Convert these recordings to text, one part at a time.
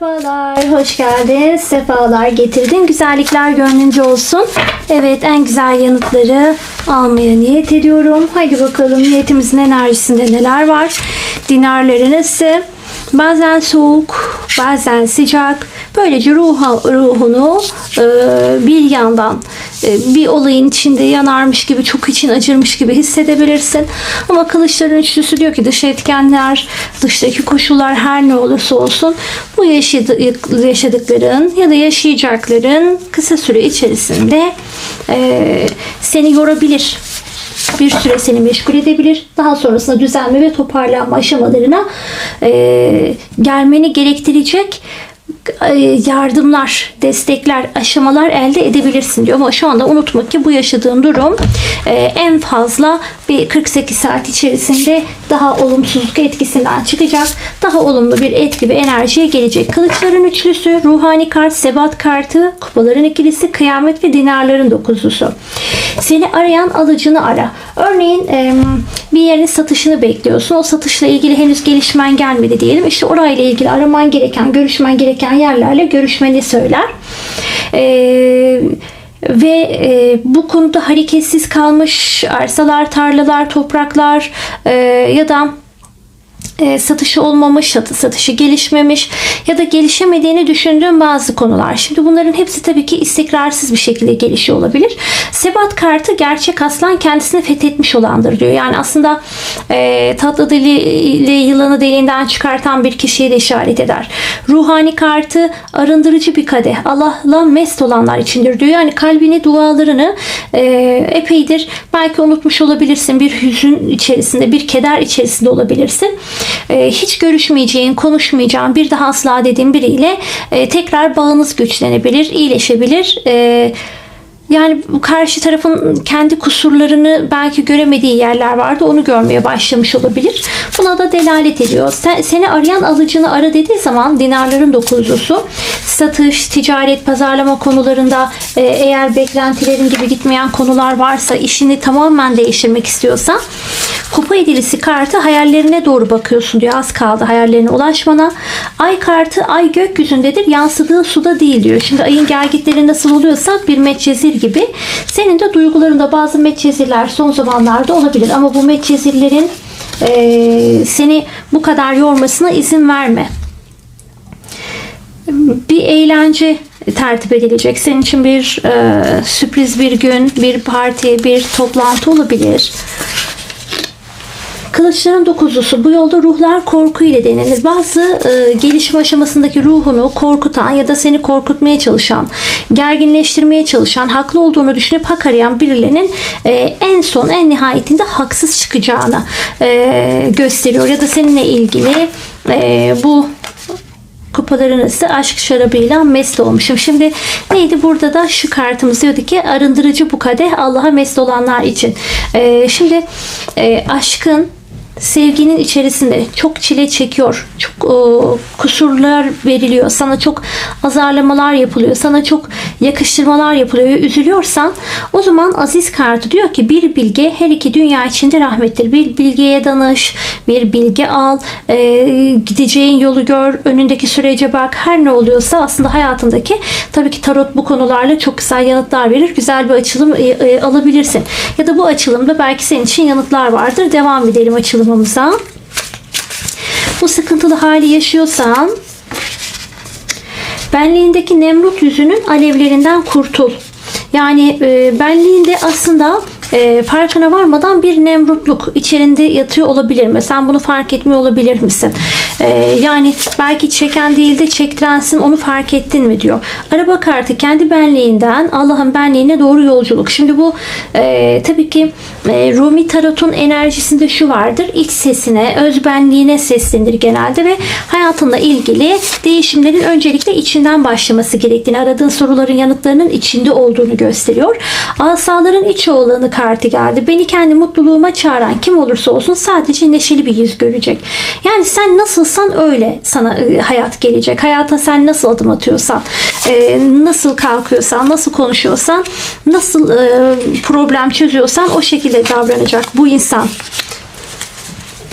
Merhabalar, hoş geldin. Sefalar getirdin. Güzellikler gönlünce olsun. Evet, en güzel yanıtları almaya niyet ediyorum. Haydi bakalım niyetimizin enerjisinde neler var? Dinarları nasıl? Bazen soğuk, bazen sıcak. Böylece ruha, ruhunu e, bir yandan bir olayın içinde yanarmış gibi, çok için acırmış gibi hissedebilirsin. Ama kılıçların üçlüsü diyor ki dış etkenler, dıştaki koşullar her ne olursa olsun bu yaşadı- yaşadıkların ya da yaşayacakların kısa süre içerisinde e, seni yorabilir bir süre seni meşgul edebilir. Daha sonrasında düzelme ve toparlanma aşamalarına e, gelmeni gerektirecek e, yardımlar, destekler, aşamalar elde edebilirsin diyor. Ama şu anda unutma ki bu yaşadığın durum e, en fazla bir 48 saat içerisinde daha olumsuzluk etkisinden çıkacak. Daha olumlu bir etki ve enerjiye gelecek. Kılıçların üçlüsü, ruhani kart, sebat kartı, kupaların ikilisi, kıyamet ve dinarların dokuzlusu. Seni arayan alıcını ara. Örneğin e, bir yerin satışını bekliyorsun. O satışla ilgili henüz gelişmen gelmedi diyelim. İşte orayla ilgili araman gereken, görüşmen gereken yerlerle görüşmeni söyler. Eee ve e, bu konuda hareketsiz kalmış arsalar, tarlalar, topraklar e, ya da e, satışı olmamış, satı- satışı gelişmemiş ya da gelişemediğini düşündüğüm bazı konular. Şimdi bunların hepsi tabii ki istikrarsız bir şekilde gelişiyor olabilir. Sebat kartı gerçek aslan kendisini fethetmiş olandır diyor. Yani aslında e, tatlı diliyle yılanı deliğinden çıkartan bir kişiye de işaret eder. Ruhani kartı arındırıcı bir kadeh. Allah'la mest olanlar içindir diyor. Yani kalbini, dualarını e, epeydir belki unutmuş olabilirsin. Bir hüzün içerisinde, bir keder içerisinde olabilirsin. E, hiç görüşmeyeceğin, konuşmayacağın bir daha asla dediğin biriyle e, tekrar bağınız güçlenebilir, iyileşebilir. E, yani karşı tarafın kendi kusurlarını belki göremediği yerler vardı. Onu görmeye başlamış olabilir. Buna da delalet ediyor. Sen, seni arayan alıcını ara dediği zaman dinarların dokuzlusu satış, ticaret, pazarlama konularında e, eğer beklentilerin gibi gitmeyen konular varsa işini tamamen değiştirmek istiyorsan Kupa edilisi kartı hayallerine doğru bakıyorsun diyor. Az kaldı hayallerine ulaşmana. Ay kartı ay gökyüzündedir. Yansıdığı suda değil diyor. Şimdi ayın gelgitleri nasıl oluyorsa bir metcezir gibi. Senin de duygularında bazı metcezirler son zamanlarda olabilir. Ama bu metcezirlerin eee, seni bu kadar yormasına izin verme bir eğlence tertip edilecek. Senin için bir e, sürpriz bir gün, bir parti, bir toplantı olabilir. Kılıçların dokuzlusu bu yolda ruhlar korku ile denilir. Bazı e, gelişim aşamasındaki ruhunu korkutan ya da seni korkutmaya çalışan, gerginleştirmeye çalışan, haklı olduğunu düşünüp hak arayan birilerinin e, en son en nihayetinde haksız çıkacağını e, gösteriyor. Ya da seninle ilgili e, bu kupaların ise aşk şarabıyla mest olmuşum. Şimdi neydi burada da şu kartımız diyordu ki arındırıcı bu kadeh Allah'a mest olanlar için. Ee, şimdi e, aşkın sevginin içerisinde çok çile çekiyor. Çok e, kusurlar veriliyor. Sana çok azarlamalar yapılıyor. Sana çok yakıştırmalar yapılıyor ve üzülüyorsan o zaman aziz kartı diyor ki bir bilge her iki dünya içinde rahmettir. Bir bilgeye danış, bir bilge al, e, gideceğin yolu gör, önündeki sürece bak. Her ne oluyorsa aslında hayatındaki tabii ki tarot bu konularla çok güzel yanıtlar verir. Güzel bir açılım e, e, alabilirsin. Ya da bu açılımda belki senin için yanıtlar vardır. Devam edelim açılımımıza. Bu sıkıntılı hali yaşıyorsan benliğindeki Nemrut yüzünün alevlerinden kurtul. Yani e, benliğinde aslında e, farkına varmadan bir nemrutluk içerinde yatıyor olabilir mi? Sen bunu fark etmiyor olabilir misin? E, yani belki çeken değil de çektirensin onu fark ettin mi diyor. Araba kartı kendi benliğinden Allah'ın benliğine doğru yolculuk. Şimdi bu e, tabii ki e, Rumi Tarot'un enerjisinde şu vardır. İç sesine, öz benliğine seslenir genelde ve hayatınla ilgili değişimlerin öncelikle içinden başlaması gerektiğini, aradığın soruların yanıtlarının içinde olduğunu gösteriyor. Asaların iç oğlanı kartı geldi. Beni kendi mutluluğuma çağıran kim olursa olsun sadece neşeli bir yüz görecek. Yani sen nasılsan öyle sana e, hayat gelecek. Hayata sen nasıl adım atıyorsan, e, nasıl kalkıyorsan, nasıl konuşuyorsan, nasıl e, problem çözüyorsan o şekilde davranacak bu insan.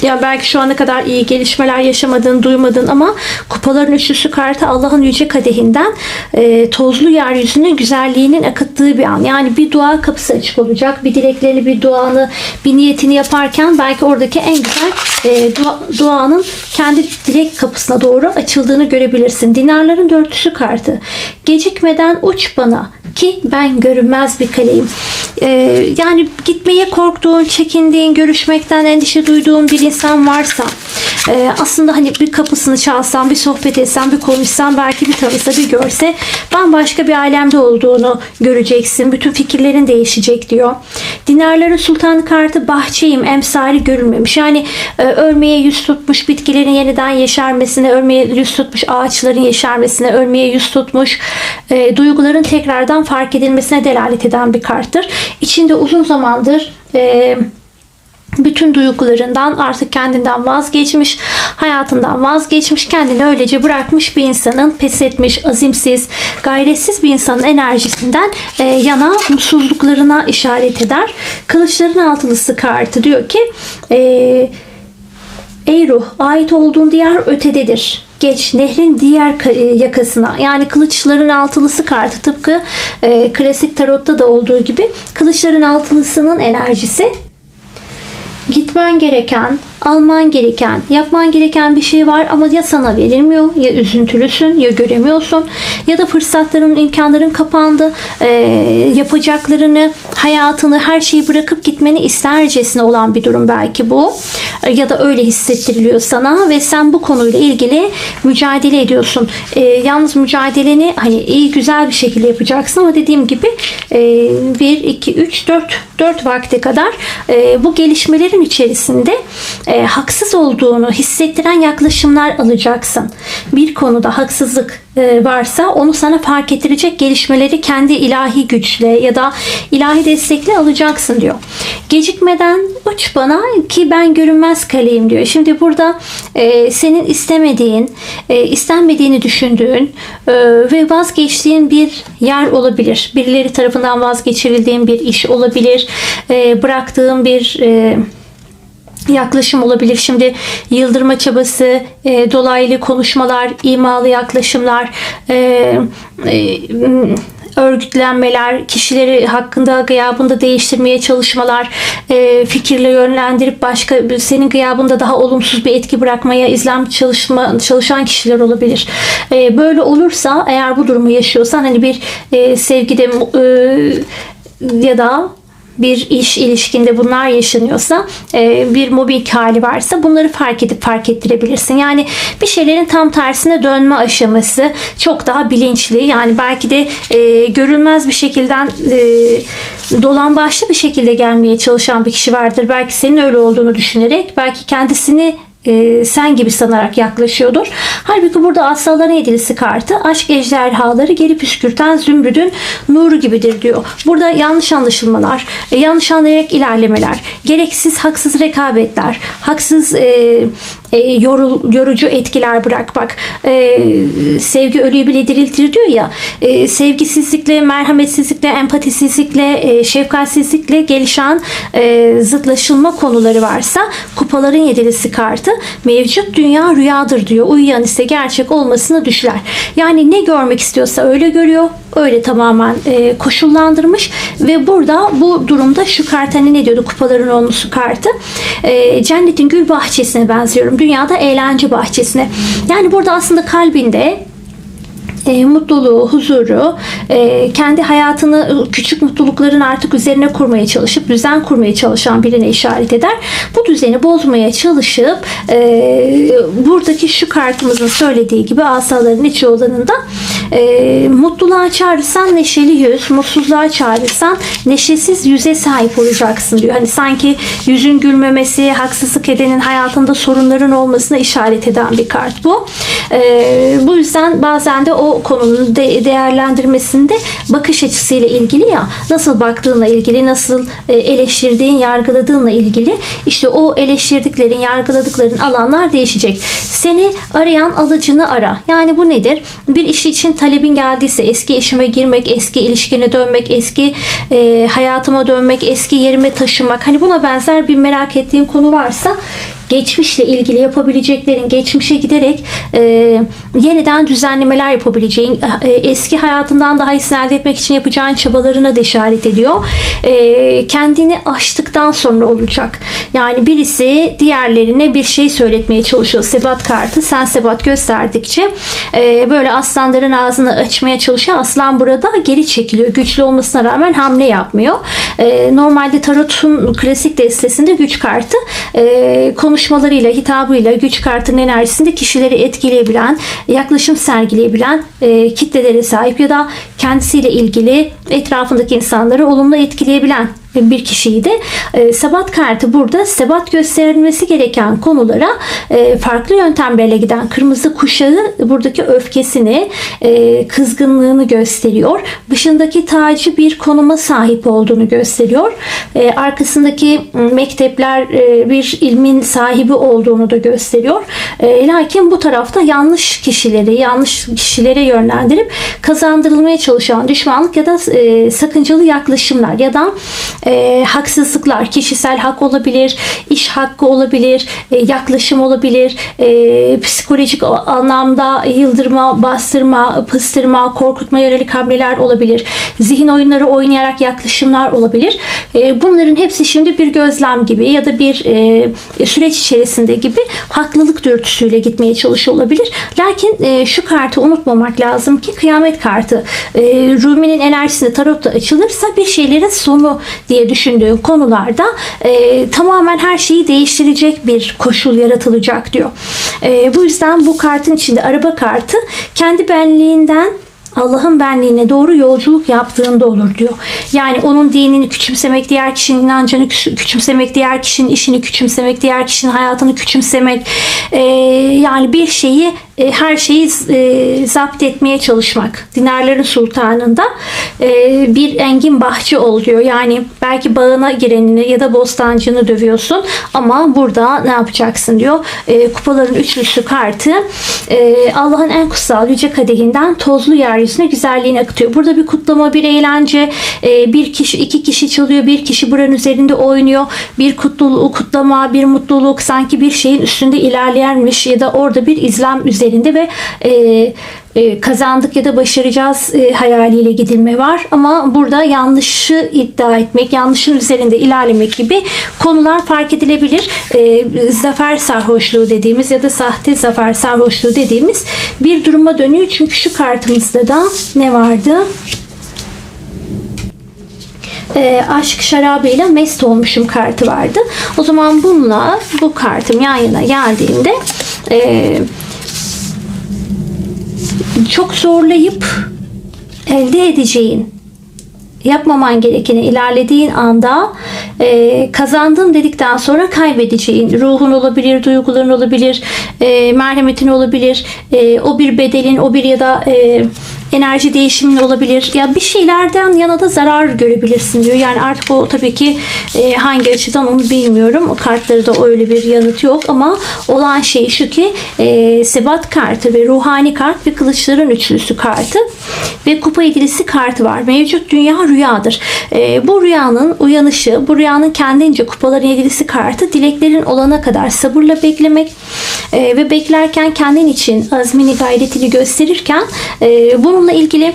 Ya belki şu ana kadar iyi gelişmeler yaşamadın, duymadın ama kupaların üçlüsü kartı Allah'ın yüce kadehinden e, tozlu yeryüzünün güzelliğinin akıttığı bir an. Yani bir dua kapısı açık olacak. Bir dileklerini, bir duanı, bir niyetini yaparken belki oradaki en güzel e, dua, duanın kendi dilek kapısına doğru açıldığını görebilirsin. Dinarların dörtlüsü kartı. Gecikmeden uç bana ki ben görünmez bir kaleyim. Ee, yani gitmeye korktuğun, çekindiğin, görüşmekten endişe duyduğun bir insan varsa e, aslında hani bir kapısını çalsan, bir sohbet etsen, bir konuşsan belki bir tanısa, bir görse bambaşka bir alemde olduğunu göreceksin. Bütün fikirlerin değişecek diyor. Dinarların sultanı kartı bahçeyim, emsali görülmemiş. Yani e, ölmeye yüz tutmuş bitkilerin yeniden yeşermesine, ölmeye yüz tutmuş ağaçların yeşermesine, ölmeye yüz tutmuş e, duyguların tekrardan fark edilmesine delalet eden bir karttır. İçinde uzun zamandır e, bütün duygularından artık kendinden vazgeçmiş, hayatından vazgeçmiş, kendini öylece bırakmış bir insanın pes etmiş, azimsiz, gayretsiz bir insanın enerjisinden e, yana mutsuzluklarına işaret eder. Kılıçların altılısı kartı diyor ki e, Ey ruh, ait olduğun diyar ötededir. Geç nehrin diğer e, yakasına. Yani kılıçların altılısı kartı tıpkı e, klasik tarotta da olduğu gibi kılıçların altılısının enerjisi gitmen gereken, alman gereken, yapman gereken bir şey var ama ya sana verilmiyor, ya üzüntülüsün, ya göremiyorsun, ya da fırsatların, imkanların kapandı, Ee, yapacaklarını, hayatını, her şeyi bırakıp gitmeni istercesine olan bir durum belki bu. Ee, Ya da öyle hissettiriliyor sana ve sen bu konuyla ilgili mücadele ediyorsun. Ee, yalnız mücadeleni hani iyi güzel bir şekilde yapacaksın ama dediğim gibi e, 1, 2, 3, 4, 4 vakte kadar e, bu gelişmelerin içerisinde e, haksız olduğunu hissettiren yaklaşımlar alacaksın. Bir konuda haksızlık e, varsa onu sana fark ettirecek gelişmeleri kendi ilahi güçle ya da ilahi destekle alacaksın diyor. Gecikmeden uç bana ki ben görünmez kaleyim diyor. Şimdi burada e, senin istemediğin, e, istenmediğini düşündüğün e, ve vazgeçtiğin bir yer olabilir. Birileri tarafından vazgeçirildiğin bir iş olabilir. E, bıraktığın bir e, yaklaşım olabilir. Şimdi yıldırma çabası, e, dolaylı konuşmalar, imalı yaklaşımlar, e, e, örgütlenmeler, kişileri hakkında gıyabında değiştirmeye çalışmalar, e, fikirle yönlendirip başka senin gıyabında daha olumsuz bir etki bırakmaya izlem çalışma çalışan kişiler olabilir. E, böyle olursa eğer bu durumu yaşıyorsan hani bir e, sevgide e, ya da bir iş ilişkinde bunlar yaşanıyorsa e, bir mobbing hali varsa bunları fark edip fark ettirebilirsin. Yani bir şeylerin tam tersine dönme aşaması çok daha bilinçli. Yani belki de e, görünmez bir şekilden e, dolan başlı bir şekilde gelmeye çalışan bir kişi vardır. Belki senin öyle olduğunu düşünerek belki kendisini e, sen gibi sanarak yaklaşıyordur. Halbuki burada asaların yedilisi kartı aşk ejderhaları geri püskürten zümrüdün nuru gibidir diyor. Burada yanlış anlaşılmalar, e, yanlış anlayarak ilerlemeler, gereksiz haksız rekabetler, haksız e, e, yorul, yorucu etkiler bırakmak. E, sevgi ölüyü bile diriltir diyor ya. E, sevgisizlikle, merhametsizlikle, empatisizlikle, e, şefkatsizlikle gelişen e, zıtlaşılma konuları varsa kupaların yedilisi kartı mevcut dünya rüyadır diyor. Uyuyan ise gerçek olmasını düşler. Yani ne görmek istiyorsa öyle görüyor. Öyle tamamen e, koşullandırmış ve burada bu durumda şu kart hani ne diyordu kupaların olması kartı e, cennetin gül bahçesine benziyorum. Dünyada eğlence bahçesine. Yani burada aslında kalbinde e, mutluluğu, huzuru, e, kendi hayatını küçük mutlulukların artık üzerine kurmaya çalışıp düzen kurmaya çalışan birine işaret eder. Bu düzeni bozmaya çalışıp e, buradaki şu kartımızın söylediği gibi asaların iç olanında e, mutluluğa çağırırsan neşeli yüz, mutsuzluğa çağırırsan neşesiz yüze sahip olacaksın diyor. Hani sanki yüzün gülmemesi, haksızlık edenin hayatında sorunların olmasına işaret eden bir kart bu. E, bu yüzden bazen de o konunun de, değerlendirmesinde bakış açısıyla ilgili ya nasıl baktığınla ilgili, nasıl e, eleştirdiğin, yargıladığınla ilgili işte o eleştirdiklerin, yargıladıkların alanlar değişecek. Seni arayan alıcını ara. Yani bu nedir? Bir iş için talebin geldiyse eski işime girmek, eski ilişkine dönmek, eski e, hayatıma dönmek, eski yerime taşımak. Hani buna benzer bir merak ettiğin konu varsa geçmişle ilgili yapabileceklerin geçmişe giderek e, yeniden düzenlemeler yapabileceğin e, eski hayatından daha iyisini elde etmek için yapacağın çabalarına da işaret ediyor. E, kendini aştıktan sonra olacak. Yani birisi diğerlerine bir şey söyletmeye çalışıyor. Sebat kartı. Sen sebat gösterdikçe e, böyle aslanların ağzını açmaya çalışıyor. Aslan burada geri çekiliyor. Güçlü olmasına rağmen hamle yapmıyor. E, normalde tarotun klasik destesinde güç kartı e, konuşmalarıyla, hitabıyla güç kartının enerjisinde kişileri etkileyebilen, yaklaşım sergileyebilen e, kitlelere sahip ya da kendisiyle ilgili etrafındaki insanları olumlu etkileyebilen bir kişiydi. E, sebat kartı burada sebat gösterilmesi gereken konulara e, farklı yöntemlerle giden kırmızı kuşağı buradaki öfkesini, e, kızgınlığını gösteriyor. Başındaki tacı bir konuma sahip olduğunu gösteriyor. E, arkasındaki mektepler e, bir ilmin sahibi olduğunu da gösteriyor. E, lakin bu tarafta yanlış kişileri, yanlış kişilere yönlendirip kazandırılmaya çalışan düşmanlık ya da e, sakıncalı yaklaşımlar ya da e, haksızlıklar, kişisel hak olabilir, iş hakkı olabilir, e, yaklaşım olabilir, e, psikolojik anlamda yıldırma, bastırma, pıstırma, korkutma yönelik hamleler olabilir. Zihin oyunları oynayarak yaklaşımlar olabilir. E, bunların hepsi şimdi bir gözlem gibi ya da bir e, süreç içerisinde gibi haklılık dürtüsüyle gitmeye çalışıyor olabilir. Lakin e, şu kartı unutmamak lazım ki kıyamet kartı e, Rumi'nin enerjisinde tarotta açılırsa bir şeylerin sonu diye düşündüğün konularda e, tamamen her şeyi değiştirecek bir koşul yaratılacak diyor. E, bu yüzden bu kartın içinde araba kartı kendi benliğinden Allah'ın benliğine doğru yolculuk yaptığında olur diyor. Yani onun dinini küçümsemek, diğer kişinin inancını küçümsemek, diğer kişinin işini küçümsemek, diğer kişinin hayatını küçümsemek. E, yani bir şeyi, e, her şeyi e, zapt etmeye çalışmak. Dinarların sultanında e, bir engin bahçe oluyor. Yani belki bağına girenini ya da bostancını dövüyorsun ama burada ne yapacaksın diyor. Kupaların üçlüsü kartı Allah'ın en kutsal yüce kadehinden tozlu yer yeryüzüne güzelliğini akıtıyor. Burada bir kutlama, bir eğlence, bir kişi, iki kişi çalıyor, bir kişi buranın üzerinde oynuyor. Bir kutluluk, kutlama, bir mutluluk sanki bir şeyin üstünde ilerleyenmiş ya da orada bir izlem üzerinde ve e, e, kazandık ya da başaracağız e, hayaliyle gidilme var. Ama burada yanlışı iddia etmek, yanlışın üzerinde ilerlemek gibi konular fark edilebilir. E, zafer sarhoşluğu dediğimiz ya da sahte zafer sarhoşluğu dediğimiz bir duruma dönüyor. Çünkü şu kartımızda da ne vardı? E, aşk şarabıyla mest olmuşum kartı vardı. O zaman bununla bu kartım yan yana geldiğinde e, çok zorlayıp elde edeceğin yapmaman gerekeni ilerlediğin anda e, kazandım dedikten sonra kaybedeceğin ruhun olabilir, duyguların olabilir, e, merhametin olabilir, e, o bir bedelin, o bir ya da e, enerji değişimin olabilir. Ya bir şeylerden yana da zarar görebilirsin diyor. Yani artık o tabii ki e, hangi açıdan onu bilmiyorum. O kartları da öyle bir yanıt yok ama olan şey şu ki e, sebat kartı ve ruhani kart ve kılıçların üçlüsü kartı ve kupa edilisi kartı var. Mevcut dünya rüyadır. E, bu rüyanın uyanışı, bu rüyanın kendince kupaların edilisi kartı dileklerin olana kadar sabırla beklemek e, ve beklerken kendin için azmini gayretini gösterirken e, bununla ilgili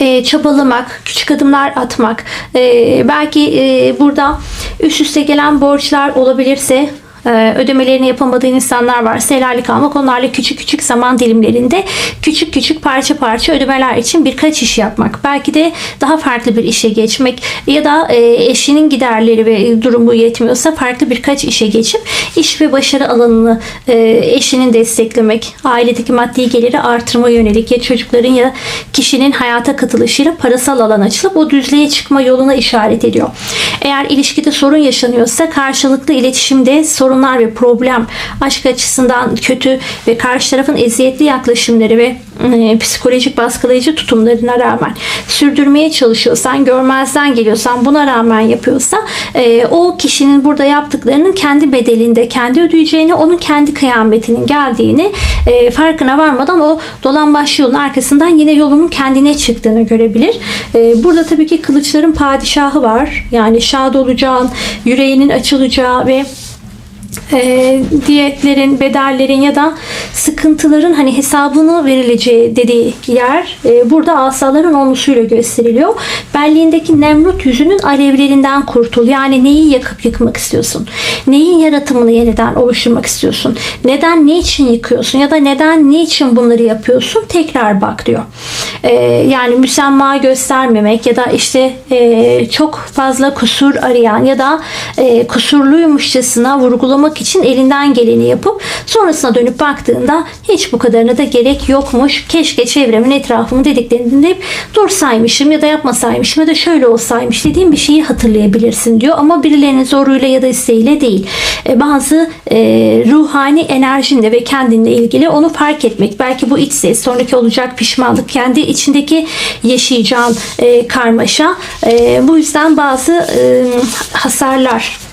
e, çabalamak, küçük adımlar atmak, e, belki e, burada üst üste gelen borçlar olabilirse ödemelerini yapamadığın insanlar var. Helallik almak onlarla küçük küçük zaman dilimlerinde küçük küçük parça parça ödemeler için birkaç iş yapmak. Belki de daha farklı bir işe geçmek ya da e, eşinin giderleri ve durumu yetmiyorsa farklı birkaç işe geçip iş ve başarı alanını e, eşinin desteklemek, ailedeki maddi geliri artırma yönelik ya çocukların ya kişinin hayata katılışıyla parasal alan açılıp o düzlüğe çıkma yoluna işaret ediyor. Eğer ilişkide sorun yaşanıyorsa karşılıklı iletişimde sorun sorunlar ve problem aşk açısından kötü ve karşı tarafın eziyetli yaklaşımları ve e, psikolojik baskılayıcı tutumlarına rağmen sürdürmeye çalışıyorsan, görmezden geliyorsan, buna rağmen yapıyorsa e, o kişinin burada yaptıklarının kendi bedelinde, kendi ödeyeceğini, onun kendi kıyametinin geldiğini e, farkına varmadan o dolambaç yolun arkasından yine yolunun kendine çıktığını görebilir. E, burada tabii ki kılıçların padişahı var. Yani şad olacağın, yüreğinin açılacağı ve e, diyetlerin, bedellerin ya da sıkıntıların hani hesabını verileceği dediği yer e, burada asaların onlusuyla gösteriliyor. Belliğindeki Nemrut yüzünün alevlerinden kurtul. Yani neyi yakıp yıkmak istiyorsun? Neyin yaratımını yeniden oluşturmak istiyorsun? Neden, ne için yıkıyorsun? Ya da neden, ne için bunları yapıyorsun? Tekrar bak diyor. E, yani müsemma göstermemek ya da işte e, çok fazla kusur arayan ya da e, kusurluymuşçasına vurgulamak için elinden geleni yapıp sonrasına dönüp baktığında hiç bu kadarına da gerek yokmuş. Keşke çevremin etrafımı dediklerini dinleyip dursaymışım ya da yapmasaymışım ya da şöyle olsaymış dediğim bir şeyi hatırlayabilirsin diyor. Ama birilerinin zoruyla ya da isteğiyle değil. E, bazı e, ruhani enerjinle ve kendinle ilgili onu fark etmek. Belki bu iç ses, sonraki olacak pişmanlık, kendi içindeki yaşayacağın e, karmaşa. Bu yüzden bazı hasarlar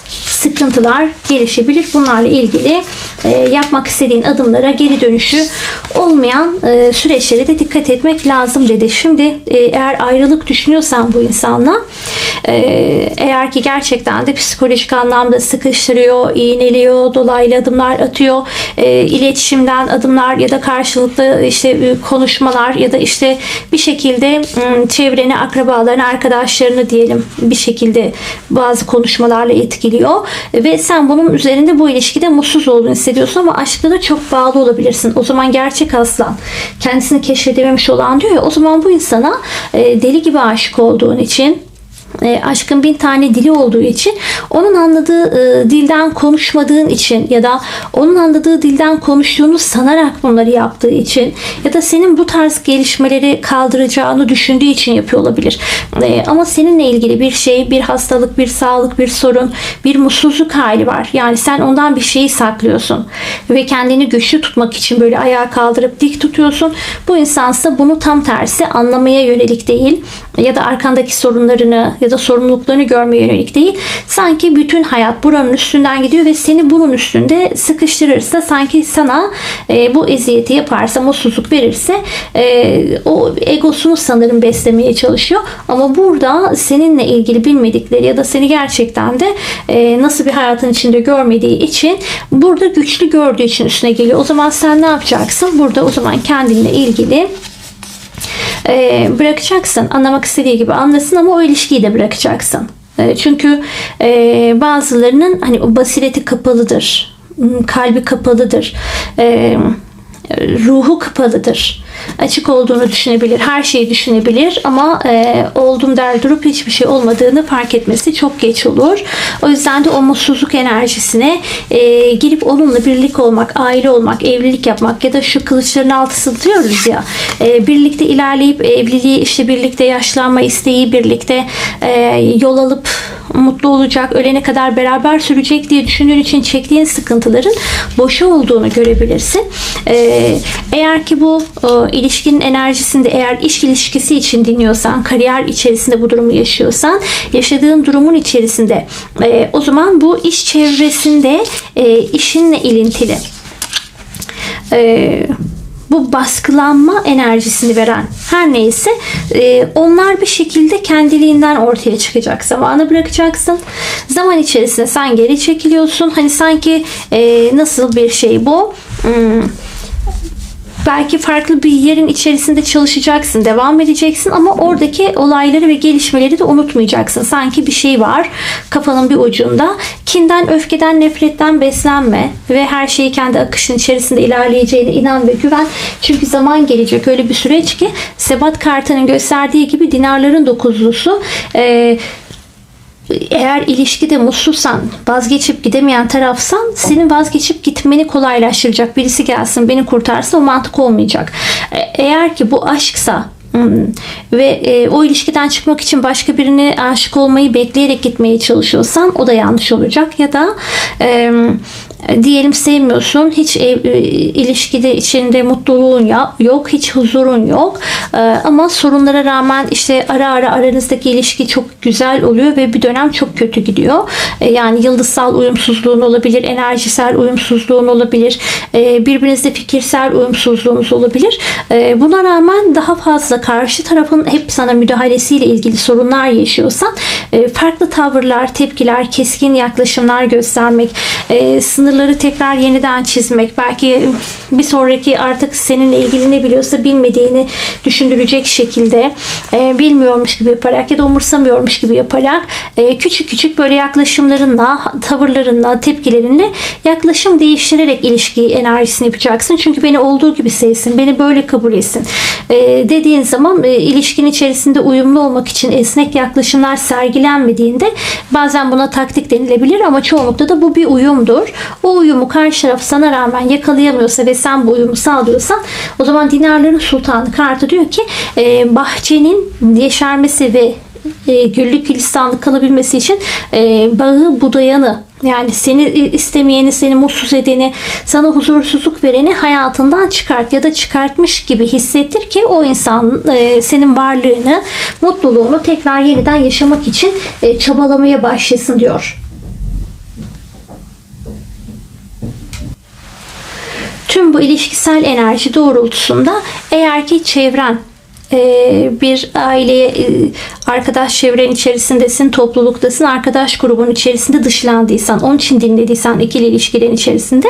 sıkıntılar gelişebilir. Bunlarla ilgili e, yapmak istediğin adımlara geri dönüşü olmayan e, süreçlere de dikkat etmek lazım dedi. Şimdi e, eğer ayrılık düşünüyorsan bu insanla e, eğer ki gerçekten de psikolojik anlamda sıkıştırıyor, iğneliyor, dolaylı adımlar atıyor, e, iletişimden adımlar ya da karşılıklı işte e, konuşmalar ya da işte bir şekilde m, çevreni, akrabalarını, arkadaşlarını diyelim bir şekilde bazı konuşmalarla etkiliyor ve sen bunun üzerinde bu ilişkide mutsuz olduğunu hissediyorsun ama aşkta da çok bağlı olabilirsin. O zaman gerçek aslan kendisini keşfedememiş olan diyor ya o zaman bu insana e, deli gibi aşık olduğun için e, aşkın bin tane dili olduğu için onun anladığı e, dilden konuşmadığın için ya da onun anladığı dilden konuştuğunu sanarak bunları yaptığı için ya da senin bu tarz gelişmeleri kaldıracağını düşündüğü için yapıyor olabilir. E, ama seninle ilgili bir şey, bir hastalık, bir sağlık, bir sorun, bir mutsuzluk hali var. Yani sen ondan bir şeyi saklıyorsun ve kendini güçlü tutmak için böyle ayağa kaldırıp dik tutuyorsun. Bu insansa bunu tam tersi anlamaya yönelik değil ya da arkandaki sorunlarını ya da sorumluluklarını görmeye yönelik değil. Sanki bütün hayat buranın üstünden gidiyor ve seni bunun üstünde sıkıştırırsa sanki sana e, bu eziyeti yaparsa mutsuzluk verirse e, o egosunu sanırım beslemeye çalışıyor. Ama burada seninle ilgili bilmedikleri ya da seni gerçekten de e, nasıl bir hayatın içinde görmediği için burada güçlü gördüğü için üstüne geliyor. O zaman sen ne yapacaksın? Burada o zaman kendinle ilgili e, bırakacaksın. Anlamak istediği gibi anlasın ama o ilişkiyi de bırakacaksın. E, çünkü e, bazılarının hani o basireti kapalıdır. Kalbi kapalıdır. E, ruhu kapalıdır. Açık olduğunu düşünebilir, her şeyi düşünebilir ama e, oldum der durup hiçbir şey olmadığını fark etmesi çok geç olur. O yüzden de o enerjisine e, girip onunla birlik olmak, aile olmak, evlilik yapmak ya da şu kılıçların altı diyoruz ya e, birlikte ilerleyip evliliği işte birlikte yaşlanma isteği birlikte e, yol alıp mutlu olacak, ölene kadar beraber sürecek diye düşündüğün için çektiğin sıkıntıların boşa olduğunu görebilirsin. Ee, eğer ki bu e, ilişkinin enerjisinde eğer iş ilişkisi için dinliyorsan, kariyer içerisinde bu durumu yaşıyorsan, yaşadığın durumun içerisinde e, o zaman bu iş çevresinde e, işinle ilintili. Eee bu baskılanma enerjisini veren her neyse e, onlar bir şekilde kendiliğinden ortaya çıkacak. Zamanı bırakacaksın. Zaman içerisinde sen geri çekiliyorsun. Hani sanki e, nasıl bir şey bu? Hmm belki farklı bir yerin içerisinde çalışacaksın, devam edeceksin ama oradaki olayları ve gelişmeleri de unutmayacaksın. Sanki bir şey var kafanın bir ucunda. Kinden, öfkeden, nefretten beslenme ve her şeyi kendi akışın içerisinde ilerleyeceğine inan ve güven. Çünkü zaman gelecek öyle bir süreç ki Sebat kartının gösterdiği gibi dinarların dokuzlusu e, eğer ilişkide mutsuzsan, vazgeçip gidemeyen tarafsan senin vazgeçip gitmeni kolaylaştıracak birisi gelsin beni kurtarsın o mantık olmayacak. E, eğer ki bu aşksa hmm, ve e, o ilişkiden çıkmak için başka birine aşık olmayı bekleyerek gitmeye çalışıyorsan o da yanlış olacak ya da e, diyelim sevmiyorsun hiç ev, e, ilişkide içinde mutluluğun yok hiç huzurun yok. E, ama sorunlara rağmen işte ara ara aranızdaki ilişki çok güzel oluyor ve bir dönem çok kötü gidiyor. E, yani yıldızsal uyumsuzluğun olabilir enerjisel uyumsuzluğun olabilir e, birbirinizde fikirsel uyumsuzluğunuz olabilir. Buna rağmen daha fazla karşı tarafın hep sana müdahalesiyle ilgili sorunlar yaşıyorsan farklı tavırlar tepkiler keskin yaklaşımlar göstermek e, sınır sınırları tekrar yeniden çizmek. Belki bir sonraki artık seninle ilgili ne biliyorsa bilmediğini düşündürecek şekilde e, bilmiyormuş gibi yaparak ya da umursamıyormuş gibi yaparak e, küçük küçük böyle yaklaşımlarınla, tavırlarınla, tepkilerinle yaklaşım değiştirerek ilişki enerjisini yapacaksın. Çünkü beni olduğu gibi sevsin, beni böyle kabul etsin e, dediğin zaman e, ilişkin içerisinde uyumlu olmak için esnek yaklaşımlar sergilenmediğinde bazen buna taktik denilebilir ama çoğunlukla da bu bir uyumdur. O uyumu karşı taraf sana rağmen yakalayamıyorsa ve sen bu uyumu sağlıyorsan o zaman dinarların sultanı kartı diyor ki e, bahçenin yeşermesi ve e, güllük gülistanlık kalabilmesi için e, bağı budayanı yani seni istemeyeni, seni mutsuz edeni, sana huzursuzluk vereni hayatından çıkart ya da çıkartmış gibi hissettir ki o insan e, senin varlığını, mutluluğunu tekrar yeniden yaşamak için e, çabalamaya başlasın diyor. Tüm bu ilişkisel enerji doğrultusunda eğer ki çevren e, bir aileye e, arkadaş çevren içerisindesin, topluluktasın, arkadaş grubun içerisinde dışlandıysan, onun için dinlediysen ikili ilişkilerin içerisinde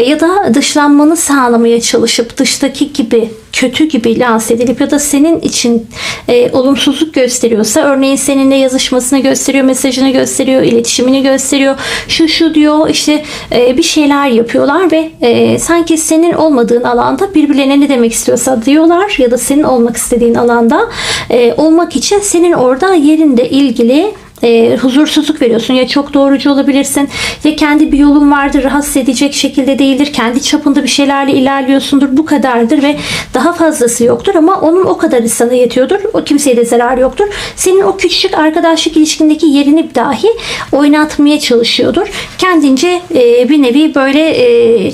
ya da dışlanmanı sağlamaya çalışıp dıştaki gibi kötü gibi lanse edilip ya da senin için e, olumsuzluk gösteriyorsa örneğin seninle yazışmasını gösteriyor, mesajını gösteriyor, iletişimini gösteriyor. Şu şu diyor işte e, bir şeyler yapıyorlar ve e, sanki senin olmadığın alanda birbirlerine ne demek istiyorsa diyorlar ya da senin olmak istediğin alanda e, olmak için senin orada yerinde ilgili e, huzursuzluk veriyorsun. Ya çok doğrucu olabilirsin ya kendi bir yolun vardır rahatsız edecek şekilde değildir. Kendi çapında bir şeylerle ilerliyorsundur. Bu kadardır ve daha fazlası yoktur ama onun o kadarı sana yetiyordur. O kimseye de zarar yoktur. Senin o küçük arkadaşlık ilişkindeki yerini dahi oynatmaya çalışıyordur. Kendince e, bir nevi böyle e,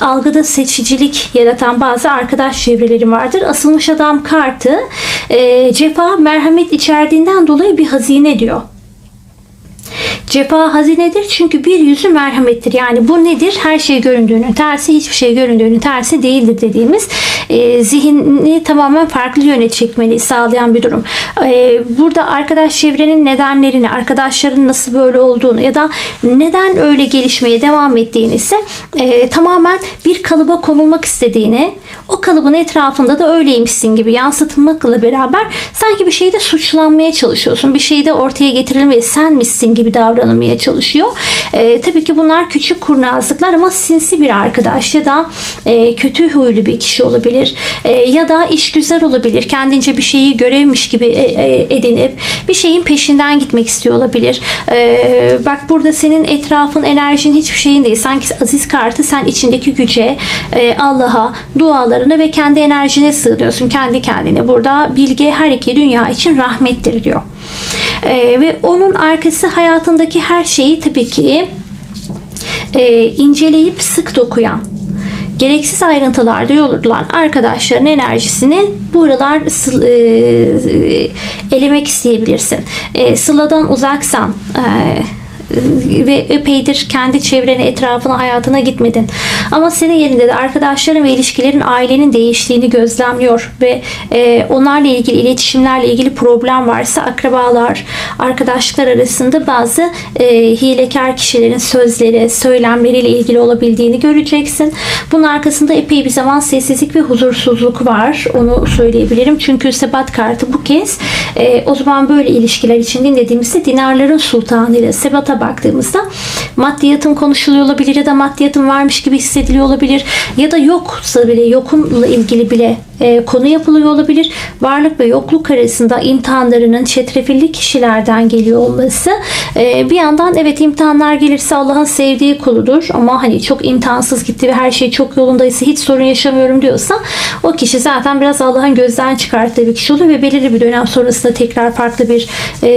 algıda seçicilik yaratan bazı arkadaş çevreleri vardır. Asılmış adam kartı e, cefa merhamet içerdiğinden dolayı bir hazine diyor. Cefa hazinedir çünkü bir yüzü merhamettir. Yani bu nedir? Her şey göründüğünün tersi, hiçbir şey göründüğünün tersi değildir dediğimiz e, zihni tamamen farklı yöne çekmeni sağlayan bir durum. E, burada arkadaş çevrenin nedenlerini, arkadaşların nasıl böyle olduğunu ya da neden öyle gelişmeye devam ettiğini ise e, tamamen bir kalıba konulmak istediğini, o kalıbın etrafında da öyleymişsin gibi yansıtılmakla beraber sanki bir şeyde suçlanmaya çalışıyorsun. Bir şeyde ortaya getirilmeye senmişsin gibi davranılmaya çalışıyor. E, tabii ki bunlar küçük kurnazlıklar ama sinsi bir arkadaş ya da e, kötü huylu bir kişi olabilir. E, ya da iş güzel olabilir. Kendince bir şeyi görevmiş gibi e, e, edinip bir şeyin peşinden gitmek istiyor olabilir. E, bak burada senin etrafın, enerjin hiçbir şeyin değil. Sanki aziz kartı sen içindeki güce, e, Allah'a, dualarına ve kendi enerjine sığınıyorsun. Kendi kendine. Burada bilgi her iki dünya için rahmettir diyor. E, ve onun arkası hayatındaki her şeyi tabii ki e, inceleyip sık dokuyan gereksiz ayrıntılarda yorulan arkadaşların enerjisini buralar sı- e, elemek isteyebilirsin. E, Sıla'dan uzaksan e, ve epeydir kendi çevrene, etrafına, hayatına gitmedin. Ama senin yerinde de arkadaşların ve ilişkilerin ailenin değiştiğini gözlemliyor ve e, onlarla ilgili iletişimlerle ilgili problem varsa akrabalar, arkadaşlıklar arasında bazı e, hilekar kişilerin sözleri, söylemleriyle ilgili olabildiğini göreceksin. Bunun arkasında epey bir zaman sessizlik ve huzursuzluk var. Onu söyleyebilirim. Çünkü sebat kartı bu kez e, o zaman böyle ilişkiler için dinlediğimizde dinarların sultanı ile sebata baktığımızda maddiyatın konuşuluyor olabilir ya da maddiyatın varmış gibi hissediliyor olabilir. Ya da yoksa bile yokunla ilgili bile e, konu yapılıyor olabilir. Varlık ve yokluk arasında imtihanlarının çetrefilli kişilerden geliyor olması e, bir yandan evet imtihanlar gelirse Allah'ın sevdiği kuludur ama hani çok imtihansız gitti ve her şey çok yolundaysa hiç sorun yaşamıyorum diyorsa o kişi zaten biraz Allah'ın gözden çıkarttığı bir kişi oluyor ve belirli bir dönem sonrasında tekrar farklı bir e,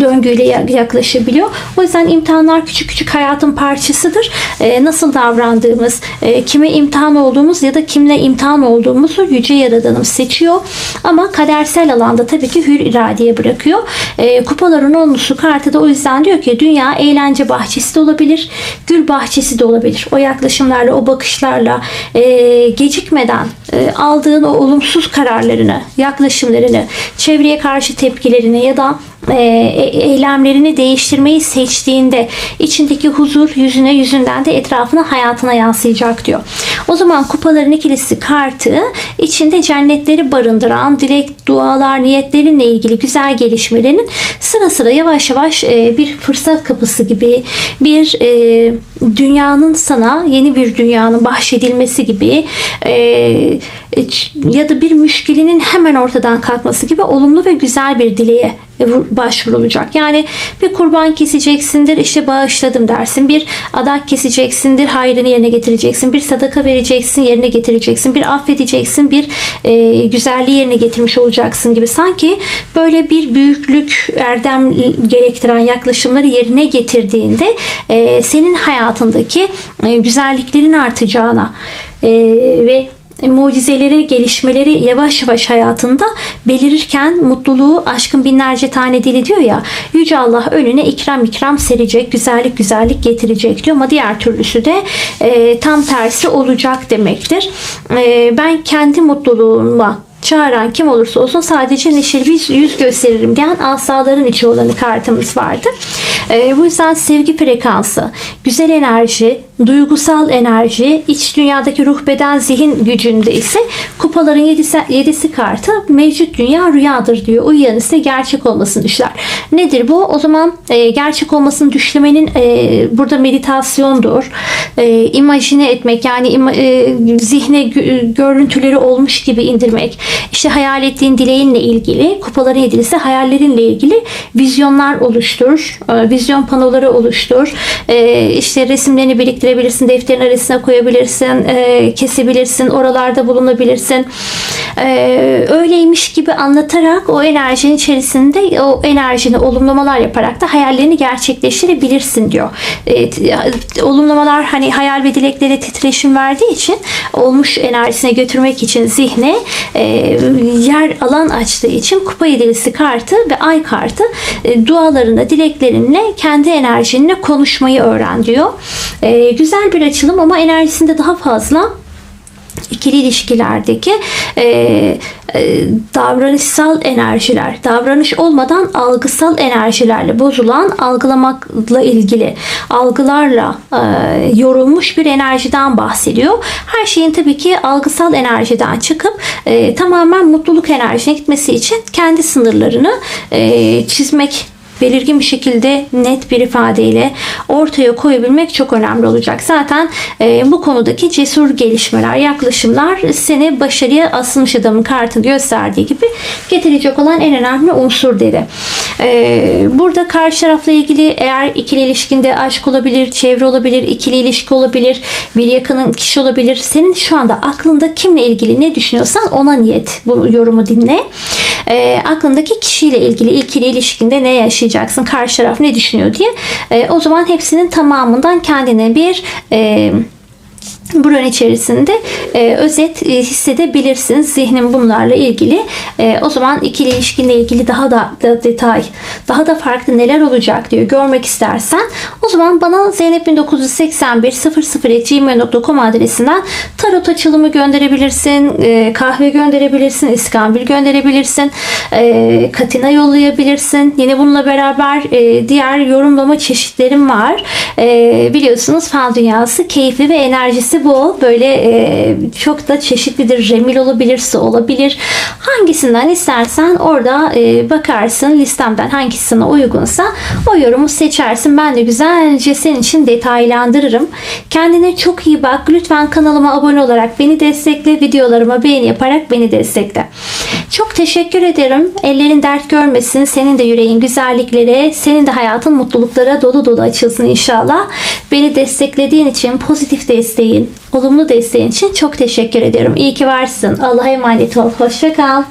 döngüyle yaklaşabiliyor. O yüzden imtihanlar küçük küçük hayatın parçasıdır. E, nasıl davrandığımız, e, kime imtihan olduğumuz ya da kimle imtihan olduğumuzu Yüce Yaradanım seçiyor. Ama kadersel alanda tabii ki hür iradeye bırakıyor. E, kupaların onlusu kartı da o yüzden diyor ki dünya eğlence bahçesi de olabilir, gül bahçesi de olabilir. O yaklaşımlarla, o bakışlarla e, gecikmeden e, aldığın o olumsuz kararlarını, yaklaşımlarını, çevreye karşı tepkilerini ya da e, e- eylemlerini değiştirmeyi seçtiğinde içindeki huzur yüzüne yüzünden de etrafına hayatına yansıyacak diyor. O zaman kupaların ikilisi kartı içinde cennetleri barındıran dilek, dualar, niyetlerinle ilgili güzel gelişmelerin sıra sıra yavaş yavaş e, bir fırsat kapısı gibi bir e, dünyanın sana yeni bir dünyanın bahşedilmesi gibi e, ya da bir müşkilinin hemen ortadan kalkması gibi olumlu ve güzel bir dileğe vur- başvurulacak. Yani bir kurban keseceksindir işte bağışladım dersin. Bir adak keseceksindir hayrını yerine getireceksin. Bir sadaka vereceksin yerine getireceksin. Bir affedeceksin bir e, güzelliği yerine getirmiş olacaksın gibi. Sanki böyle bir büyüklük erdem gerektiren yaklaşımları yerine getirdiğinde e, senin hayatındaki e, güzelliklerin artacağına e, ve mucizeleri, gelişmeleri yavaş yavaş hayatında belirirken mutluluğu aşkın binlerce tane dili diyor ya Yüce Allah önüne ikram ikram serecek, güzellik güzellik getirecek diyor ama diğer türlüsü de e, tam tersi olacak demektir. E, ben kendi mutluluğuma çağıran kim olursa olsun sadece neşeli bir yüz gösteririm diyen asaların içi olanı kartımız vardı. Ee, bu yüzden sevgi frekansı, güzel enerji, duygusal enerji, iç dünyadaki ruh beden zihin gücünde ise kupaların yedisi, yedisi kartı mevcut dünya rüyadır diyor. Uyuyan ise gerçek olmasını düşler. Nedir bu? O zaman e, gerçek olmasını düşlemenin e, burada meditasyondur. E, imajine etmek yani ima- e, zihne gö- görüntüleri olmuş gibi indirmek. İşte hayal ettiğin dileğinle ilgili kupaların yedilisi hayallerinle ilgili vizyonlar oluştur. E, vizyon panoları oluştur. E, işte resimlerini biriktirebilirsin. Defterin arasına koyabilirsin. e, kesebilirsin. Oralarda bulunabilirsin. Öyleymiş gibi anlatarak o enerjinin içerisinde o enerjini olumlamalar yaparak da hayallerini gerçekleştirebilirsin diyor. Olumlamalar hani hayal ve dileklere titreşim verdiği için olmuş enerjisine götürmek için zihne e, yer alan açtığı için kupa yedilisi kartı ve ay kartı e, dualarında dileklerinle kendi enerjinle konuşmayı öğren diyor. E, güzel bir açılım ama enerjisinde daha fazla ikili ilişkilerdeki e, e, davranışsal enerjiler, davranış olmadan algısal enerjilerle bozulan algılamakla ilgili algılarla e, yorulmuş bir enerjiden bahsediyor. Her şeyin tabii ki algısal enerjiden çıkıp e, tamamen mutluluk enerjisine gitmesi için kendi sınırlarını e, çizmek belirgin bir şekilde net bir ifadeyle ortaya koyabilmek çok önemli olacak. Zaten e, bu konudaki cesur gelişmeler, yaklaşımlar seni başarıya asılmış adamın kartı gösterdiği gibi getirecek olan en önemli unsur dedi. E, burada karşı tarafla ilgili eğer ikili ilişkinde aşk olabilir, çevre olabilir, ikili ilişki olabilir, bir yakının kişi olabilir. Senin şu anda aklında kimle ilgili ne düşünüyorsan ona niyet bu yorumu dinle. E, aklındaki kişiyle ilgili ikili ilişkinde ne yaşayacaksın, karşı taraf ne düşünüyor diye. E, o zaman hepsinin tamamından kendine bir e, Buranın içerisinde e, özet e, hissedebilirsin. Zihnin bunlarla ilgili. E, o zaman ikili ilişkinle ilgili daha da, da detay, daha da farklı neler olacak diyor. Görmek istersen o zaman bana Zeynep 1981 00 adresinden tarot açılımı gönderebilirsin. e, kahve gönderebilirsin. iskambil gönderebilirsin. e, katina yollayabilirsin. Yine bununla beraber e, diğer yorumlama çeşitlerim var. E, biliyorsunuz fen dünyası keyifli ve enerjisi bol. Böyle e, çok da çeşitlidir. Remil olabilir, su olabilir. Hangisinden istersen orada e, bakarsın listemden hangisi sana uygunsa o yorumu seçersin. Ben de güzelce senin için detaylandırırım. Kendine çok iyi bak. Lütfen kanalıma abone olarak beni destekle. Videolarıma beğeni yaparak beni destekle. Çok teşekkür ederim. Ellerin dert görmesin. Senin de yüreğin güzelliklere, senin de hayatın mutluluklara dolu dolu açılsın inşallah. Beni desteklediğin için, pozitif desteğin, olumlu desteğin için çok teşekkür ediyorum. İyi ki varsın. Allah'a emanet ol. Hoşça kal.